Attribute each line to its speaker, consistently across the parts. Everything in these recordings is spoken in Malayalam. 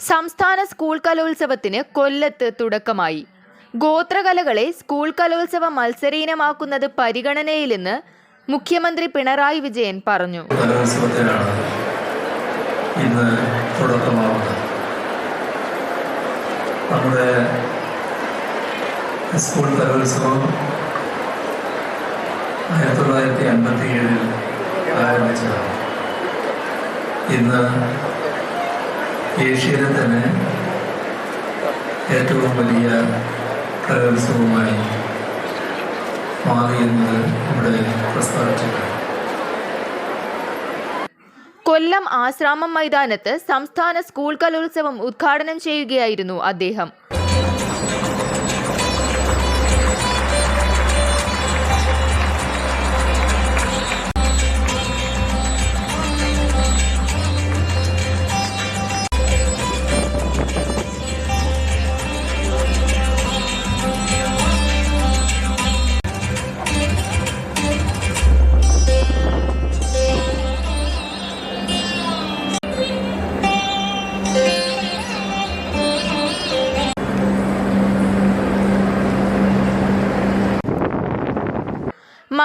Speaker 1: സംസ്ഥാന സ്കൂൾ കലോത്സവത്തിന് കൊല്ലത്ത് തുടക്കമായി. ഗോത്രകലകളെ സ്കൂൾ കലോത്സവ മത്സരീനമാക്കുന്നത് പരിഗണനയിലെന്ന് മുഖ്യമന്ത്രി പിണറായി വിജയൻ പറഞ്ഞു.
Speaker 2: ഇന്ന് നമ്മുടെ സ്കൂൾ കലോത്സവം ആയിരത്തി തൊള്ളായിരത്തി അൻപത്തി ഏഴിൽ ആരംഭിച്ചതാണ്. ഇന്ന് ഏഷ്യയിലെ തന്നെ ഏറ്റവും വലിയ കലോത്സവമായി മാറിയെന്നത് ഇവിടെ പ്രസ്താവിച്ചിട്ടുണ്ട്.
Speaker 1: കൊല്ലം ആശ്രാമം മൈതാനത്ത് സംസ്ഥാന സ്കൂൾ കലോത്സവം ഉദ്ഘാടനം ചെയ്യുകയായിരുന്നു അദ്ദേഹം.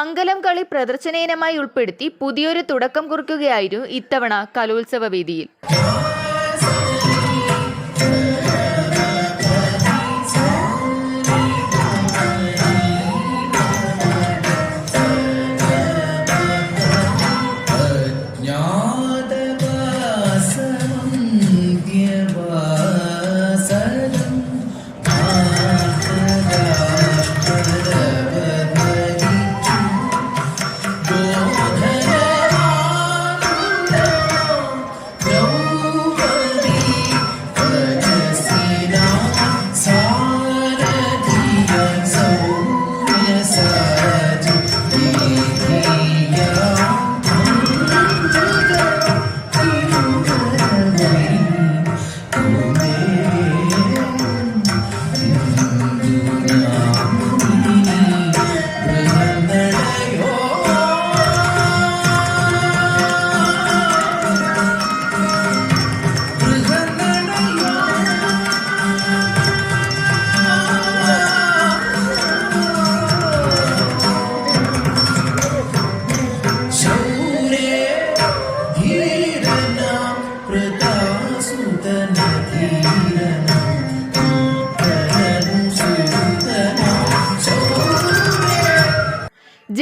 Speaker 1: മംഗലം കളി പ്രദർശന ഇനമായി ഉൾപ്പെടുത്തി പുതിയൊരു തുടക്കം കുറിക്കുകയായിരുന്നു ഇത്തവണ കലോത്സവ വേദിയിൽ.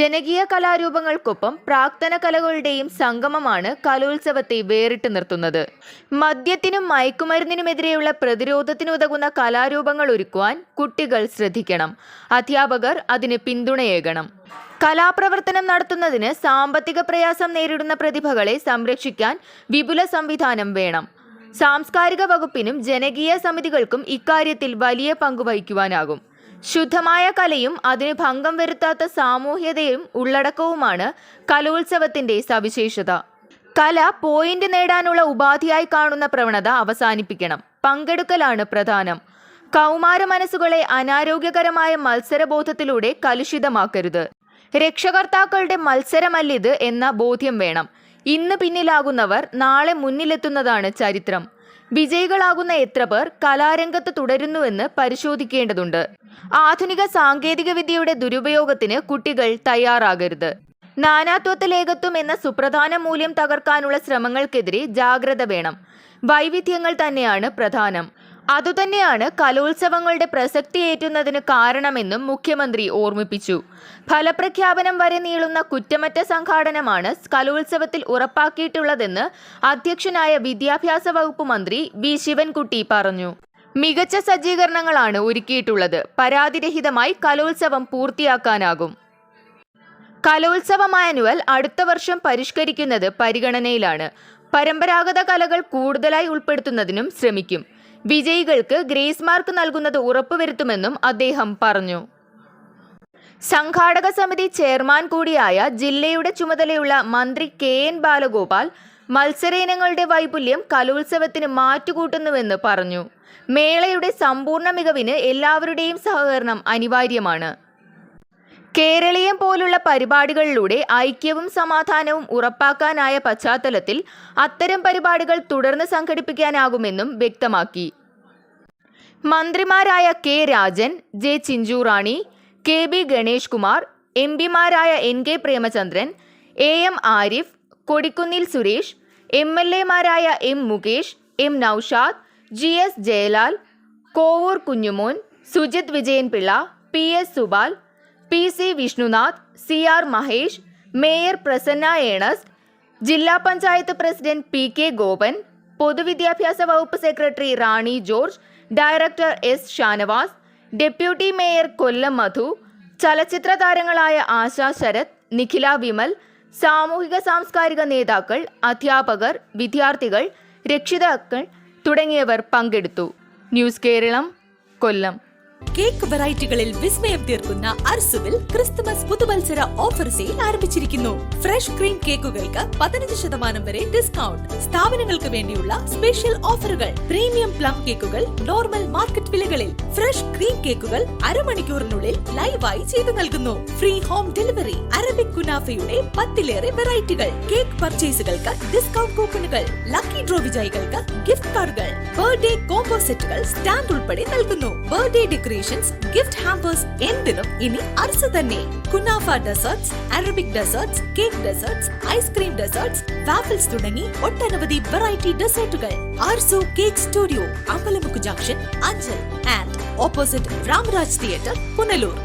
Speaker 1: ജനകീയ കലാരൂപങ്ങൾക്കൊപ്പം പ്രാക്തന കലകളുടെയും സംഗമമാണ് കലോത്സവത്തെ വേറിട്ട് നിർത്തുന്നത്. മദ്യത്തിനും മയക്കുമരുന്നിനുമെതിരെയുള്ള പ്രതിരോധത്തിനുതകുന്ന കലാരൂപങ്ങൾ ഒരുക്കുവാൻ കുട്ടികൾ ശ്രദ്ധിക്കണം. അധ്യാപകർ അതിന് പിന്തുണയേകണം. കലാപ്രവർത്തനം നടത്തുന്നതിന് സാമ്പത്തിക പ്രയാസം നേരിടുന്ന പ്രതിഭകളെ സംരക്ഷിക്കാൻ വിപുല സംവിധാനം വേണം. സാംസ്കാരിക വകുപ്പിനും ജനകീയ സമിതികൾക്കും ഇക്കാര്യത്തിൽ വലിയ പങ്ക് വഹിക്കുവാനാകും. ശുദ്ധമായ കലയും അതിന് ഭംഗം വരുത്താത്ത സാമൂഹ്യതയും ഉള്ളടക്കവുമാണ് കലോത്സവത്തിന്റെ സവിശേഷത. കല പോയിന്റ് നേടാനുള്ള ഉപാധിയായി കാണുന്ന പ്രവണത അവസാനിപ്പിക്കണം. പങ്കെടുക്കലാണ് പ്രധാനം. കൗമാര മനസ്സുകളെ അനാരോഗ്യകരമായ മത്സരബോധത്തിലൂടെ കലുഷിതമാക്കരുത്. രക്ഷകർത്താക്കളുടെ മത്സരമല്ലിത് എന്ന ബോധ്യം വേണം. ഇന്ന് പിന്നിലാകുന്നവർ നാളെ മുന്നിലെത്തുന്നതാണ് ചരിത്രം. വിജയികളാകുന്ന എത്ര പേർ കലാരംഗത്ത് തുടരുന്നുവെന്ന് പരിശോധിക്കേണ്ടതുണ്ട്. ആധുനിക സാങ്കേതിക വിദ്യയുടെ ദുരുപയോഗത്തിന് കുട്ടികൾ തയ്യാറാകരുത്. നാനാത്വത്തിൽ ഏകത്വം എന്ന സുപ്രധാന മൂല്യം തകർക്കാനുള്ള ശ്രമങ്ങൾക്കെതിരെ ജാഗ്രത വേണം. വൈവിധ്യങ്ങൾ തന്നെയാണ് പ്രധാനം. അതുതന്നെയാണ് കലോത്സവങ്ങളുടെ പ്രസക്തി ഏറ്റുന്നതിന് കാരണമെന്നും മുഖ്യമന്ത്രി ഓർമ്മിപ്പിച്ചു. ഫലപ്രഖ്യാപനം വരെ നീളുന്ന കുറ്റമറ്റ സംഘാടനമാണ് കലോത്സവത്തിൽ ഉറപ്പാക്കിയിട്ടുള്ളതെന്ന് അധ്യക്ഷനായ വിദ്യാഭ്യാസ വകുപ്പ് മന്ത്രി വി. ശിവൻകുട്ടി പറഞ്ഞു. മികച്ച സജ്ജീകരണങ്ങളാണ് ഒരുക്കിയിട്ടുള്ളത്. പരാതിരഹിതമായി കലോത്സവം പൂർത്തിയാക്കാനാകും. കലോത്സവ മാനുവൽ അടുത്ത വർഷം പരിഷ്കരിക്കുന്നത് പരിഗണനയിലാണ്. പരമ്പരാഗത കലകൾ കൂടുതലായി ഉൾപ്പെടുത്തുന്നതിനും ശ്രമിക്കും. വിജയികൾക്ക് ഗ്രേസ് മാർക്ക് നൽകുന്നത് ഉറപ്പുവരുത്തുമെന്നും അദ്ദേഹം പറഞ്ഞു. സംഘാടക സമിതി ചെയർമാൻ കൂടിയായ ജില്ലയുടെ ചുമതലയുള്ള മന്ത്രി കെ എൻ ബാലഗോപാൽ മത്സര ഇനങ്ങളുടെ വൈപുല്യം കലോത്സവത്തിന് മാറ്റുകൂട്ടുന്നുവെന്ന് പറഞ്ഞു. മേളയുടെ സമ്പൂർണ മികവിന് എല്ലാവരുടെയും സഹകരണം അനിവാര്യമാണ്. കേരളീയം പോലുള്ള പരിപാടികളിലൂടെ ഐക്യവും സമാധാനവും ഉറപ്പാക്കാനായ പശ്ചാത്തലത്തിൽ അത്തരം പരിപാടികൾ തുടർന്ന് സംഘടിപ്പിക്കാനാകുമെന്നും വ്യക്തമാക്കി. മന്ത്രിമാരായ K Rajan J Chinchurani K B Ganesh Kumar M പിമാരായ N K Premachandran A M Arif Kodikunnil Suresh M L എമാരായ M Mukesh M Naushad G S Jayalal Kovoor Kunjumon Sujith Vijayanpillai P S Subal P C Vishnunath C R Mahesh mayor Prasanna Ernest ജില്ലാ panchayat president P K Gopan പൊതുവിദ്യാഭ്യാസ വകുപ്പ് secretary Rani George director S Shanavas deputy mayor Kollam Madhu ചലച്ചിത്ര താരങ്ങളായ ആശാ ശരത് നിഖില വിമൽ സാമൂഹിക സാംസ്കാരിക നേതാക്കൾ അധ്യാപകർ വിദ്യാർത്ഥികൾ രക്ഷിതാക്കൾ തുടങ്ങിയവർ പങ്കെടുത്തു. ന്യൂസ് കേരളം കൊല്ലം.
Speaker 3: കേക്ക് വെറൈറ്റികളിൽ വിസ്മയം തീർക്കുന്ന അർസുവിൽ ക്രിസ്തുമസ് പുതുവത്സര ഓഫർ സെയിൽ ആരംഭിച്ചിരിക്കുന്നു. ഫ്രഷ് ക്രീം കേക്കുകൾക്ക് പതിനഞ്ച് ശതമാനം വരെ ഡിസ്കൗണ്ട്. സ്ഥാപനങ്ങൾക്ക് വേണ്ടിയുള്ള സ്പെഷ്യൽ ഓഫറുകൾ. പ്രീമിയം പ്ലം കേക്കുകൾ നോർമൽ മാർക്കറ്റ് വിലകളിൽ. ഫ്രഷ് ക്രീം കേക്കുകൾ അരമണിക്കൂറിനുള്ളിൽ ലൈവായി ചെയ്തു നൽകുന്നു. Free home delivery. അറബിക് കുനാഫയുടെ പത്തിലേറെ വെറൈറ്റികൾ. കേക്ക് പർച്ചേസുകൾക്ക് ഡിസ്കൗണ്ട് കൂപ്പണുകൾ. ലക്കി ഡ്രോ വിജയികൾക്ക് ഗിഫ്റ്റ് കാർഡുകൾ. ബർത്ത്ഡേ കോംബോ സെറ്റുകൾ സ്റ്റാൻഡ് ഉൾപ്പെടെ നൽകുന്നു. ബർത്ത്ഡേ ഡെക്കറേഷൻസ് ഗിഫ്റ്റ് ഹാമ്പേഴ്സ് എന്തിനും ഇനി അർസ് തന്നെ. Kunafa desserts Arabic desserts cake desserts ice cream desserts waffles തുടങ്ങി ഒട്ടനവധി variety ഡെസേർട്ടുകൾ Arsu cake studio Ambalamukku junction Anchal and opposite Ramaraj theatre Punalur.